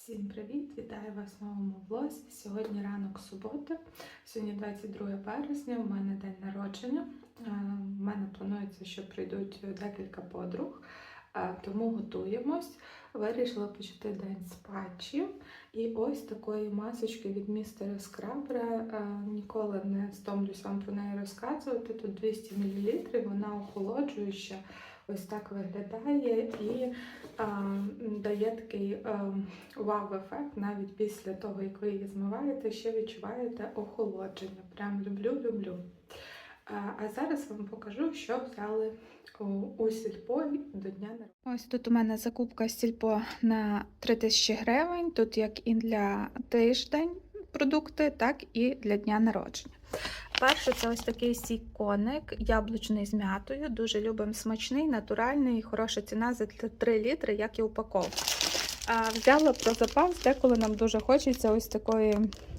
Всім привіт! Вітаю вас в новому влозі. Сьогодні ранок суботи, сьогодні 22 березня, у мене день народження. Е, У мене планується, що прийдуть декілька подруг, е, тому готуємось. Вирішила почати день з патчів. І ось такої масочки від містера Скрабера. Е, Ніколи не стомлюсь вам про неї розказувати. Тут 200 мл, вона охолоджуюча. Ось так виглядає і а, дає такий вау-ефект навіть після того, як ви її змиваєте, ще відчуваєте охолодження. Прям люблю-люблю. А зараз вам покажу, що взяли у, у сільпо до дня народження. Ось тут у мене закупка сільпо на 3000 гривень. Тут як і для тиждень продукти, так і для дня народження. Перше, це ось такий сік коник, яблучний з м'ятою. Дуже любимо смачний, натуральний, хороша ціна за 3 літри, як і упаковка. Взяла про запас, деколи нам дуже хочеться ось такої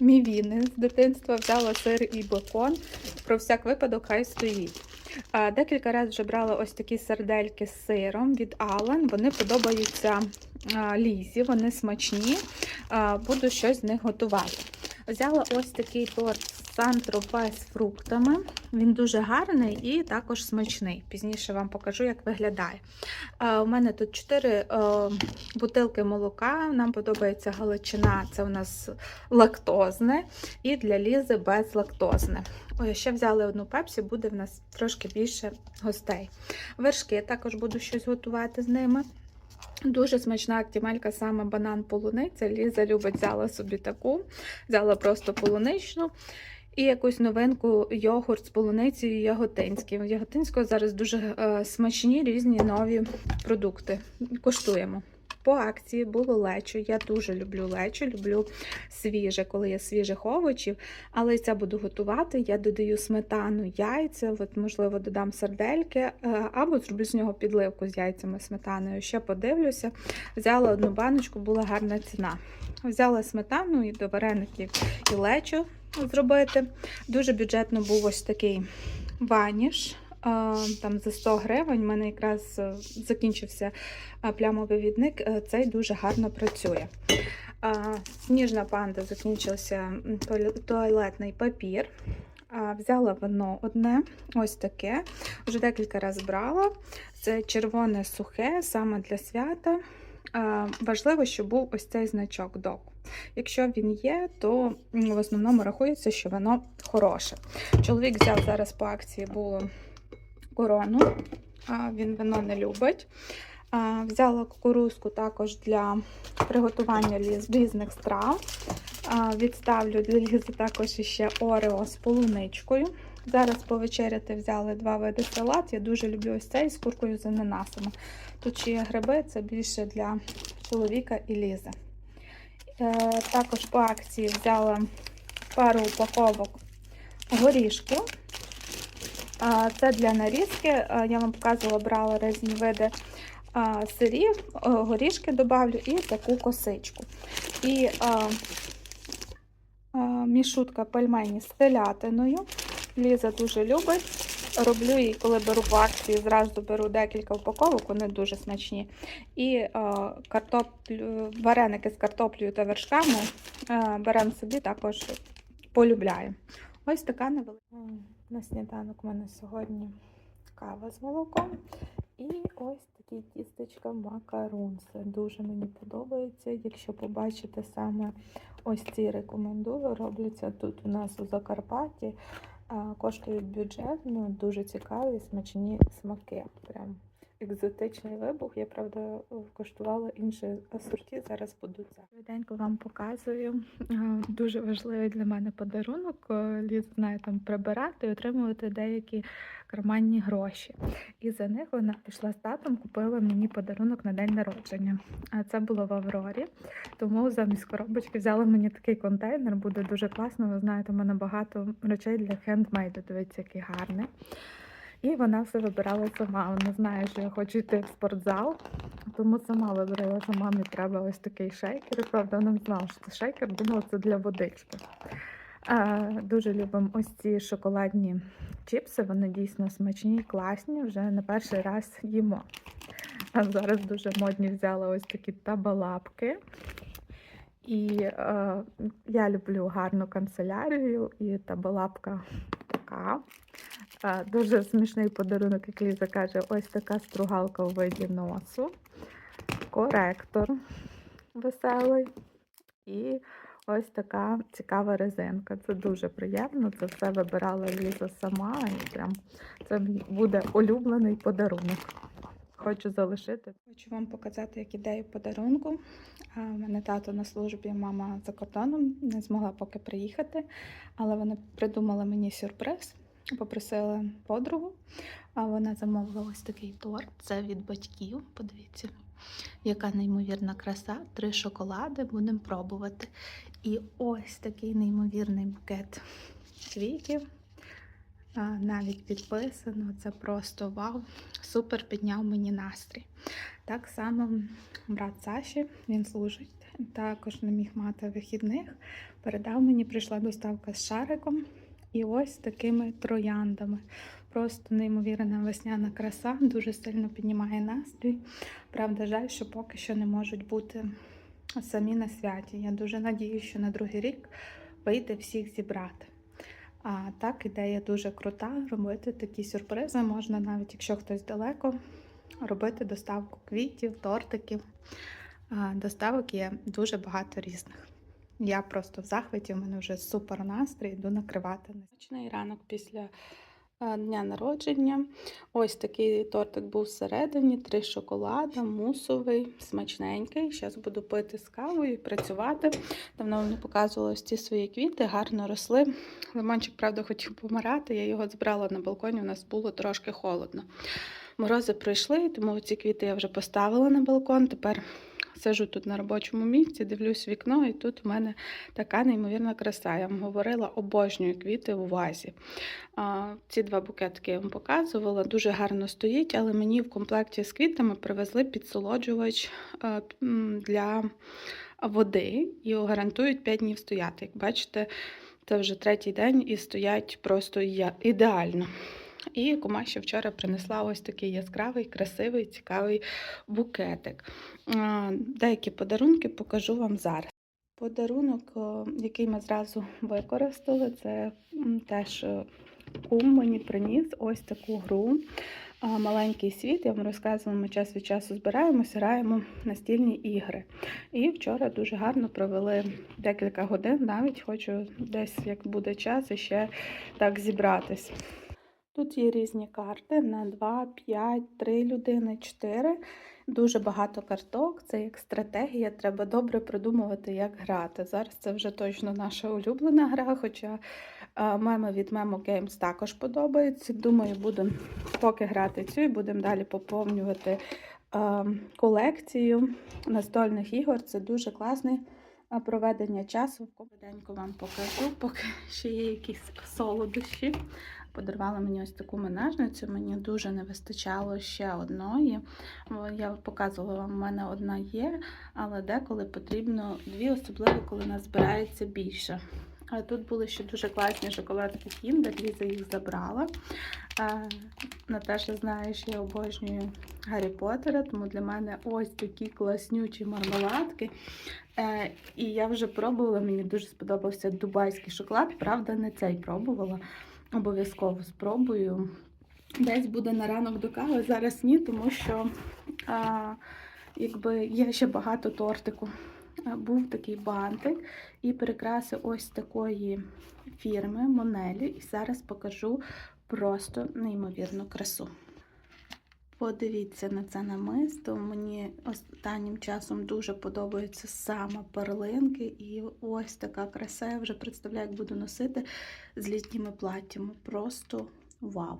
мівіни з дитинства. Взяла сир і бекон. Про всяк випадок хай стоїть. Декілька разів вже брала ось такі сардельки з сиром від Allen. Вони подобаються лізі, вони смачні. Буду щось з них готувати. Взяла ось такий торт Сан-Тропе з фруктами. Він дуже гарний і також смачний. Пізніше вам покажу, як виглядає. Е, У мене тут 4 бутилки молока. Нам подобається галичина, це у нас лактозне, і для лізи безлактозне. Ой, ще взяли одну пепсі, буде в нас трошки більше гостей. Вершки також буду щось готувати з ними. Дуже смачна актімелька, саме банан полуниця. Ліза любить, взяла собі таку, взяла просто полуничну. І якусь новинку йогурт з полуницею яготинським. В Яготинського зараз дуже е, смачні різні нові продукти. Коштуємо. По акції було лечо. Я дуже люблю лечо, люблю свіже, коли є свіжих овочів. Але це буду готувати. Я додаю сметану, яйця, от, можливо, додам сардельки, е, або зроблю з нього підливку з яйцями сметаною. Ще подивлюся. Взяла одну баночку, була гарна ціна. Взяла сметану і до вареників і лечо зробити. Дуже бюджетно був ось такий ваніш. Там за 100 гривень У мене якраз е, закінчився плямовий відник. Е, Цей дуже гарно працює. Сніжна панда закінчився туалетний папір. Взяла вино одне, ось таке. Вже декілька разів брала. Це червоне сухе, саме для свята. Важливо, щоб був ось цей значок док. Якщо він є, то в основному рахується, що воно хороше. Чоловік взяв зараз по акції було корону, він вино не любить. Взяла кукурузку також для приготування різних страв. Відставлю для лізи також ще орео з полуничкою. Зараз повечеряти взяли два види салат. Я дуже люблю ось цей з куркою з ананасами. Тут ще є гриби, це більше для чоловіка і лізи. Е, Також по акції взяла пару упаковок горішку. Це для нарізки. Я вам показувала, брала різні види сирів, горішки добавлю і таку косичку. І мішутка пельмені з телятиною. Ліза дуже любить. Роблю її, коли беру по акції, зразу беру декілька упаковок, вони дуже смачні. І картоплю, вареники з картоплею та вершками беремо собі, також полюбляємо. Ось така невелика. На сніданок у мене сьогодні кава з молоком. І ось такі тістечка макарунси. Дуже мені подобається. Якщо побачите саме ось ці рекомендую, робляться тут у нас у Закарпатті. Коштують бюджетно, дуже цікаві, смачні смаки. Прям екзотичний вибух. Я правда коштувала інші асорті. Зараз буду це. Швиденько вам показую. Дуже важливий для мене подарунок. Е, Ліз знає там прибирати і отримувати деякі карманні гроші. І за них вона пішла з татом, купила мені подарунок на день народження. Це було в Аврорі. Тому замість коробочки взяла мені такий контейнер. Буде дуже класно. Ви знаєте, у мене багато речей для хендмейду. Дивіться, який гарний. І вона все вибирала сама. Вона знає, що я хочу йти в спортзал, тому сама вибрала, що мамі треба ось такий шейкер. І, Правда, вона не знала, що це шейкер, думала, це для водички. А, дуже любимо ось ці шоколадні чіпси. Вони дійсно смачні, класні. Вже не перший раз їмо. А зараз дуже модні взяла ось такі табалапки. І е, я люблю гарну канцелярію, і табалапка така. Е, дуже смішний подарунок, як Ліза каже, ось така стругалка у виді носу, коректор веселий і ось така цікава резинка. Це дуже приємно. Це все вибирала Ліза сама, і прям це буде улюблений подарунок. Хочу залишити. Хочу вам показати як ідею подарунку. У мене тато на службі, мама за кордоном, не змогла поки приїхати, але вони придумали мені сюрприз. Попросили подругу, а вона замовила ось такий торт. Це від батьків. Подивіться, яка неймовірна краса. Три шоколади будемо пробувати. І ось такий неймовірний букет квітів. Навіть підписано, це просто вау. Супер підняв мені настрій. Так само брат Саші, він служить, також не міг мати вихідних. Передав мені, прийшла доставка з шариком і ось такими трояндами. Просто неймовірна весняна краса, дуже сильно піднімає настрій. Правда, жаль, що поки що не можуть бути самі на святі. Я дуже надіюся, що на другий рік вийде всіх зібрати. А так, ідея дуже крута. Робити такі сюрпризи можна, навіть якщо хтось далеко, робити доставку квітів, тортиків. Доставок є дуже багато різних. Я просто в захваті, у мене вже супер настрій, йду накривати. Ночний ранок після дня народження. Ось такий тортик був всередині, три шоколада, мусовий, смачненький. Зараз буду пити з кавою і працювати. Давно вам не показувала ось ці свої квіти, гарно росли. Лимончик, правда, хотів помирати. Я його збирала на балконі, у нас було трошки холодно. Морози пройшли, тому ці квіти я вже поставила на балкон. Тепер сижу тут на робочому місці, дивлюсь вікно, і тут у мене така неймовірна краса. Я вам говорила, обожнюю квіти у вазі. Ці два букетики я вам показувала, дуже гарно стоїть, але мені в комплекті з квітами привезли підсолоджувач е, для води і гарантують 5 днів стояти. Як бачите, це вже третій день і стоять просто ідеально. І кума ще вчора принесла ось такий яскравий, красивий, цікавий букетик. Деякі подарунки покажу вам зараз. Подарунок, який ми зразу використали, це теж е, кум мені приніс ось таку гру. Маленький світ. Я вам розказувала, ми час від часу збираємося, граємо настільні ігри. І вчора дуже гарно провели декілька годин. Навіть хочу десь, як буде час, іще так зібратись. Тут є різні карти на 2, 5, 3 людини, 4. Дуже багато карток. Це як стратегія. Треба добре продумувати, як грати. Зараз це вже точно наша улюблена гра, хоча е, меми від Memo Games також подобаються. Думаю, будемо поки грати цю і будемо далі поповнювати е, колекцію настольних ігор. Це дуже класний е, проведення часу. Швиденько вам покажу, поки ще є якісь солодощі. Подарувала мені ось таку менажницю. Мені дуже не вистачало ще одної. Я показувала вам, у мене одна є, але деколи потрібно дві, особливо коли нас збирається більше. Тут були ще дуже класні шоколадки Kinder, Ліза їх забрала. Наташа знає, що я обожнюю Гаррі Поттера, тому для мене ось такі класнючі мармеладки. Е, і я вже пробувала, мені дуже сподобався дубайський шоколад, правда, не цей пробувала. Обов'язково спробую. Десь буде на ранок до кави, зараз ні, тому що а, якби є ще багато тортику. Був такий бантик і прикраси ось такої фірми Монелі. І зараз покажу просто неймовірну красу. Подивіться на це намисто. Мені останнім часом дуже подобаються саме перлинки. І ось така краса. Я вже представляю, як буду носити з літніми платтями. Просто вау!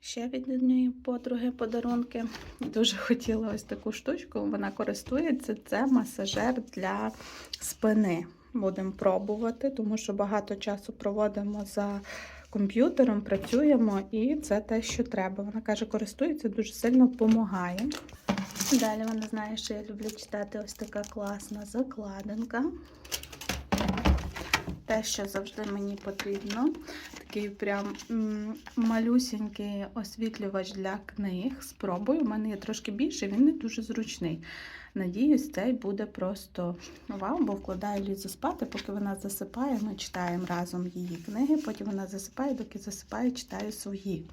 Ще від однієї подруги подарунки. Дуже хотіла ось таку штучку. Вона користується. Це масажер для спини. Будемо пробувати, тому що багато часу проводимо за комп'ютером, працюємо, і це те, що треба. Вона каже, користується, дуже сильно допомагає. Далі вона знає, що я люблю читати ось така класна закладинка. Те, що завжди мені потрібно. Такий прям малюсінький освітлювач для книг. Спробую. У мене є трошки більше, він не дуже зручний. Надіюсь, цей буде просто вау, бо вкладаю Лізу спати, поки вона засипає, ми читаємо разом її книги, потім вона засипає, доки засипає, читаю свої.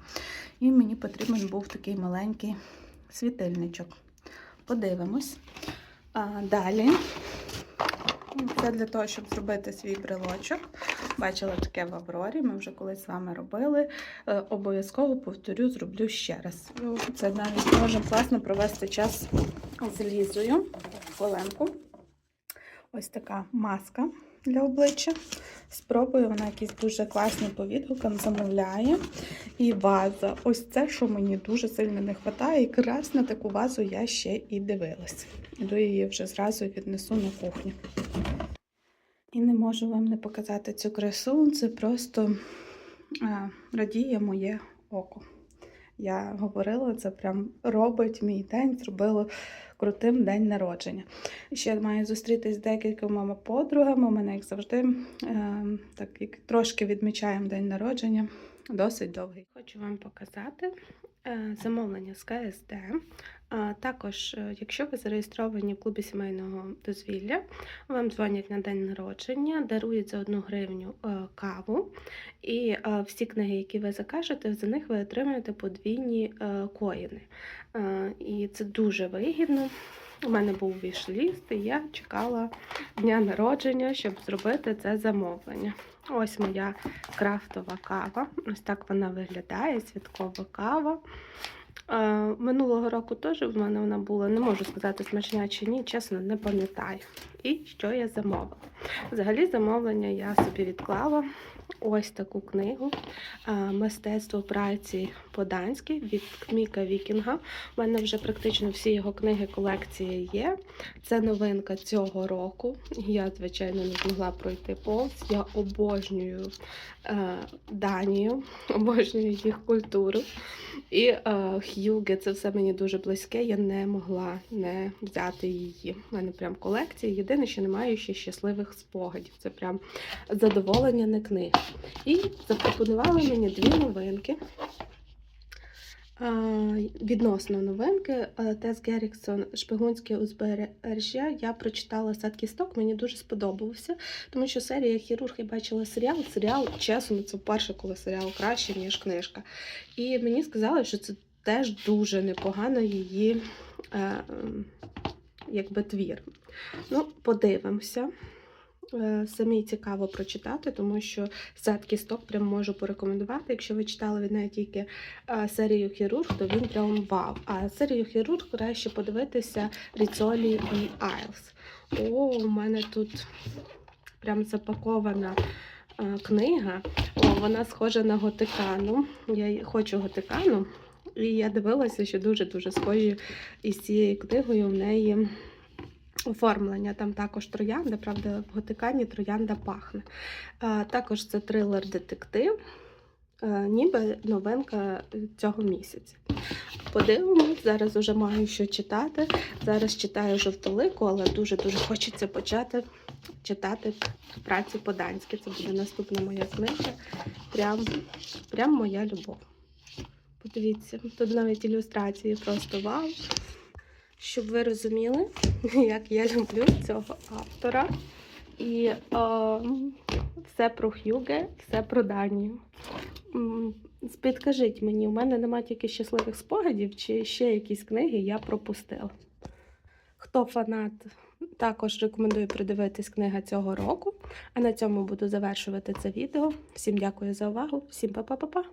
І мені потрібен був такий маленький світильничок. Подивимось. А, далі. Це для того, щоб зробити свій брелочок. Бачила таке в Аврорі, ми вже колись з вами робили. Е, Обов'язково повторю, зроблю ще раз. Ну, Це навіть може класно провести час з Лізою. Хвилинку. Ось така маска для обличчя. Спробую, вона якісь дуже класні по відгукам замовляє. І ваза. Ось це, що мені дуже сильно не вистачає. Якраз на таку вазу я ще і дивилась. Іду її вже зразу віднесу на кухню. І не можу вам не показати цю красу. Це просто радіє моє око. Я говорила, це прям робить мій день, зробило крутим день народження. Ще маю зустрітись з декількома подругами. У мене, як завжди, е, так як трошки відмічаємо день народження, досить довгий. Хочу вам показати е, замовлення з КСД. Також, е, якщо ви зареєстровані в клубі сімейного дозвілля, вам дзвонять на день народження, дарують за одну гривню е, каву, і е, всі книги, які ви закажете, за них ви отримаєте подвійні коїни. І це дуже вигідно. У мене був вішліст, і я чекала дня народження, щоб зробити це замовлення. Ось моя крафтова кава. Ось так вона виглядає, святкова кава. Минулого року теж в мене вона була, не можу сказати, смачна чи ні, чесно, не пам'ятаю. І що я замовила? Взагалі, замовлення я собі відклала ось таку книгу Мистецтво праці по-данськи від Міка Вікінга. У мене вже практично всі його книги колекції є. Це новинка цього року. Я, звичайно, не змогла пройти повз. Я обожнюю е, Данію, обожнюю їх культуру. І е, Х'юге, це все мені дуже близьке. Я не могла не взяти її. У мене прям колекція. Єдине, що немає ще щасливих спогадів. Це прям задоволення не книг. І запропонували мені дві новинки. Відносно новинки е, Тес Геріксон Шпигунське узбережжя. Я прочитала сад кісток, мені дуже сподобався, тому що серія Хірург я бачила серіал. Серіал, чесно, це вперше, коли серіал краще, ніж книжка. І мені сказали, що це теж дуже непогано її е, ем, якби твір. Ну, подивимося. Е, Самі цікаво прочитати, тому що сад кісток прям можу порекомендувати. Якщо ви читали від неї тільки е, серію хірург, то він прям вау. А серію хірург краще подивитися Ріцолі і Айлс. О, у мене тут прям запакована е, книга. О, вона схожа на готикану. Я хочу готикану. І я дивилася, що дуже-дуже схожі із цією книгою в неї оформлення. Там також троянда, правда, в готикані троянда пахне. Також це трилер-детектив, ніби новинка цього місяця. Подивимось, зараз вже маю що читати. Зараз читаю жовтолику, але дуже-дуже хочеться почати читати праці по-данськи. Це буде наступна моя книга. Прям, прям моя любов. Подивіться, тут навіть ілюстрації просто вау. Щоб ви розуміли, як я люблю цього автора. І е, все про Х'юге, все про Данію. Підкажіть мені, у мене немає тільки щасливих спогадів, чи ще якісь книги я пропустила. Хто фанат, також рекомендую придивитись книга цього року. А на цьому буду завершувати це відео. Всім дякую за увагу, всім па-па-па-па!